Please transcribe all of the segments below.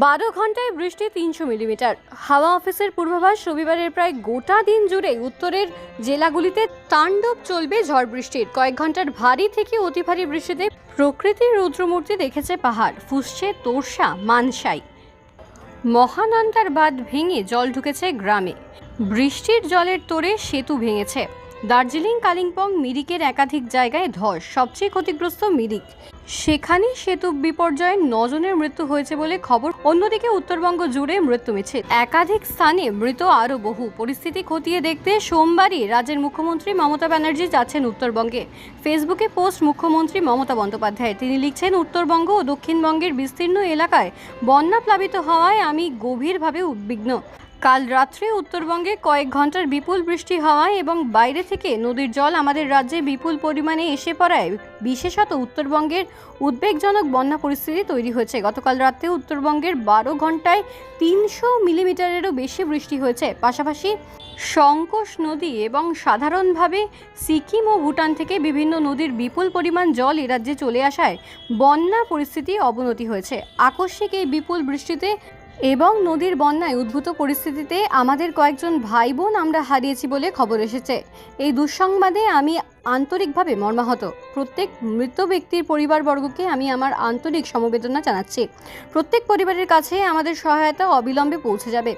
বারো ঘন্টায় বৃষ্টি তিনশো মিলিমিটার। হাওয়া অফিসের পূর্বাভাস রবিবারের প্রায় গোটা দিন জুড়ে উত্তরের জেলাগুলিতে তাণ্ডব চলবে ঝড় বৃষ্টির। কয়েক ঘণ্টার ভারী থেকে অতি ভারী বৃষ্টিতে প্রকৃতির রুদ্রমূর্তি দেখেছে পাহাড়, ফুসছে তোরসা, মানসাই। মহানন্দার বাঁধ ভেঙে জল ঢুকেছে গ্রামে। বৃষ্টির জলের তোড়ে সেতু ভেঙেছে। দার্জিলিং, কালিম্পং, মিরিকের একাধিক জায়গায় ধস, সবচেয়ে ক্ষতিগ্রস্ত মিরিক। সেখানে সেতু বিপর্যয়ে নজনের মৃত্যু হয়েছে বলে খবর। অন্যদিকে উত্তরবঙ্গ জুড়ে মৃত্যু মিছিল। একাধিক স্থানে মৃত আরও বহু। পরিস্থিতি খতিয়ে দেখতে সোমবারই রাজ্যের মুখ্যমন্ত্রী মমতা ব্যানার্জি যাচ্ছেন উত্তরবঙ্গে। ফেসবুকে পোস্ট মুখ্যমন্ত্রী মমতা বন্দ্যোপাধ্যায়। তিনি লিখছেন, উত্তরবঙ্গ ও দক্ষিণবঙ্গের বিস্তীর্ণ এলাকায় বন্যা প্লাবিত হওয়ায় আমি গভীরভাবে উদ্বিগ্ন। কাল রাত্রে উত্তরবঙ্গে কয়েক ঘণ্টার বিপুল বৃষ্টি হওয়ায় এবং বাইরে থেকে নদীর জল আমাদের রাজ্যে বিপুল পরিমাণে এসে পড়ায়, বিশেষত উত্তরবঙ্গের উদ্বেগজনক বন্যা পরিস্থিতি তৈরি হয়েছে। গতকাল রাতে উত্তরবঙ্গের বারো ঘন্টায় তিনশো মিলিমিটারেরও বেশি বৃষ্টি হয়েছে। পাশাপাশি সংকোষ নদী এবং সাধারণভাবে সিকিম ও ভুটান থেকে বিভিন্ন নদীর বিপুল পরিমাণ জল এ রাজ্যে চলে আসায় বন্যা পরিস্থিতি অবনতি হয়েছে। আকস্মিক এই বিপুল বৃষ্টিতে এবং নদীর বন্যায় উদ্ভূত পরিস্থিতিতে আমাদের কয়েকজন ভাই বোন আমরা হারিয়েছি বলে খবর এসেছে। এই দুঃসংবাদে আমি আন্তরিকভাবে মর্মাহত। প্রত্যেক মৃত ব্যক্তির পরিবারবর্গকে আমি আমার আন্তরিক সমবেদনা জানাচ্ছি। প্রত্যেক পরিবারের কাছে আমাদের সহায়তা অবিলম্বে পৌঁছে যাবে।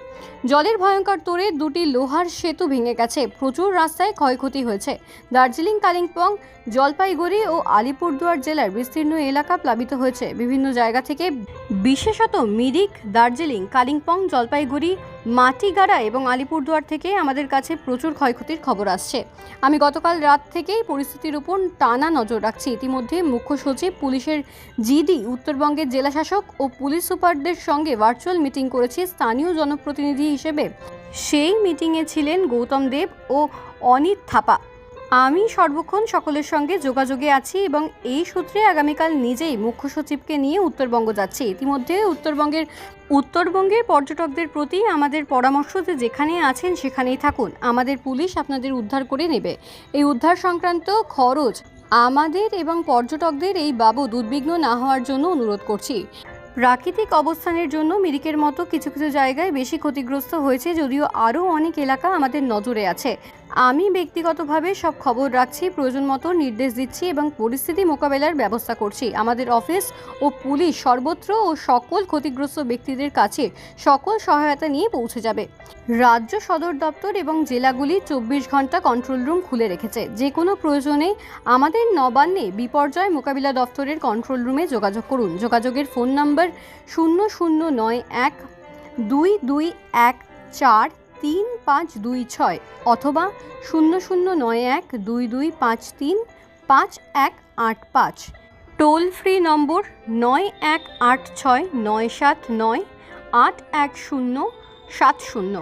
জলের ভয়ঙ্কর তোড়ে দুটি লোহার সেতু ভেঙে গেছে। প্রচুর রাস্তায় ক্ষয়ক্ষতি হয়েছে। দার্জিলিং, কালিম্পং, জলপাইগুড়ি ও আলিপুরদুয়ার জেলার বিস্তীর্ণ এলাকা প্লাবিত হয়েছে। বিভিন্ন জায়গা থেকে বিশেষত মিরিক, দার্জিলিং, কালিম্পং, জলপাইগুড়ি মাটিগাড়া এবং আলিপুরদুয়ার থেকে আমাদের কাছে প্রচুর ক্ষয়ক্ষতির খবর আসছে। আমি গতকাল রাত থেকেই পরিস্থিতির উপর টানা নজর রাখছি। ইতিমধ্যে মুখ্য সচিব, পুলিশের জিডি, উত্তরবঙ্গের জেলাশাসক ও পুলিশ সুপারদের সঙ্গে ভার্চুয়াল মিটিং করেছি স্থানীয় জনপ্রতিনিধি হিসেবে। সেই মিটিংয়ে ছিলেন গৌতম দেব ও অনিত থাপা। আমি সর্বক্ষণ সকলের সঙ্গে যোগাযোগে আছি এবং এই সূত্রে আগামীকাল নিজেই মুখ্য সচিবকে নিয়ে উত্তরবঙ্গ যাচ্ছি। ইতিমধ্যে উত্তরবঙ্গের উত্তরবঙ্গের পর্যটকদের প্রতি আমাদের পরামর্শ যে যেখানে আছেন সেখানেই থাকুন। আমাদের পুলিশ আপনাদের উদ্ধার করে নেবে। এই উদ্ধার সংক্রান্ত খরচ আমাদের এবং পর্যটকদের এই বাবদ উদ্বিগ্ন না হওয়ার জন্য অনুরোধ করছি। প্রাকৃতিক অবস্থানের জন্য মিরিকের মতো কিছু কিছু জায়গায় বেশি ক্ষতিগ্রস্ত হয়েছে, যদিও আরও অনেক এলাকা আমাদের নজরে আছে। আমি ব্যক্তিগতভাবে সব খবর রাখছি, প্রয়োজন মতো নির্দেশ দিচ্ছি এবং পরিস্থিতি মোকাবেলার ব্যবস্থা করছি। আমাদের অফিস ও পুলিশ সর্বত্র ও সকল ক্ষতিগ্রস্ত ব্যক্তিদের কাছে সকল সহায়তা নিয়ে পৌঁছে যাবে। রাজ্য সদর দপ্তর এবং জেলাগুলি চব্বিশ ঘণ্টা কন্ট্রোল রুম খুলে রেখেছে। যে কোনো প্রয়োজনে আমাদের নবান্নে বিপর্যয় মোকাবিলা দপ্তরের কন্ট্রোল রুমে যোগাযোগ করুন। যোগাযোগের ফোন নম্বর শূন্য শূন্য নয় এক দুই দুই এক চার তিন পাঁচ দুই ছয় অথবা শূন্য শূন্য নয় এক দুই দুই পাঁচ তিন পাঁচ এক আট পাঁচ। টোল ফ্রি নম্বর নয় এক আট ছয় নয় সাত নয় আট এক শূন্য সাত শূন্য।